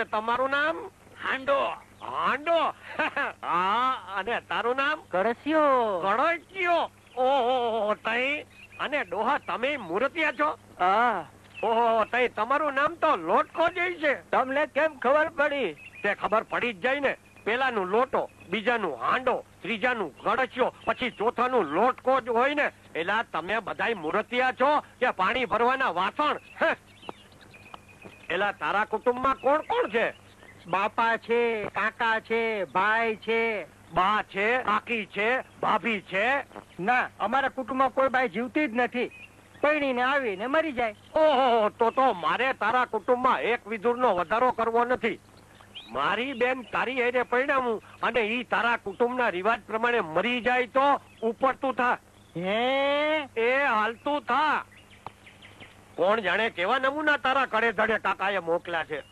અને તમારું નામ? હાંડો. હાંડો? હા અને તારું નામ? કળશિયો કળશિયો ઓહો તઈ. અને ડોહા તમે મૂર્તિયા છો? હા. ઓહો તઈ તમારું નામ તો લોટકો જઈ છે. તમને કેમ ખબર પડી? તે ખબર પડી જ જાય ને. પેલાનું લોટો બીજાનું હાંડો ત્રીજાનું ગળસ્યો પછી ચોથાનું લોટકો જ હોય ને. એલા તમે બધાય મૂર્તિયા છો કે પાણી ભરવાના વાસણ? એલા તારા કુટુંબમાં કોણ કોણ છે? બાપા છે કાકા છે ભાઈ છે. બા છે કાકી છે ભાભી છે? ના અમારા કુટુંબમાં કોઈ બાઈ જીવતી જ નથી. પૈણીને આવીને મરી જાય. ઓહો તો તો મારે તારા કુટુંબમાં એક વિધુરનો વધારો કરવો નથી. મારી બેન તારી એને પરિણામું અને ઈ તારા કુટુંબના રિવાજ પ્રમાણે મરી જાય તો ઉપરતું થા. હે? એ હાલતું થા. કોણ જાણે કેવા નમૂના તારા કડે ધડે કાકાએ મોકલ્યા છે?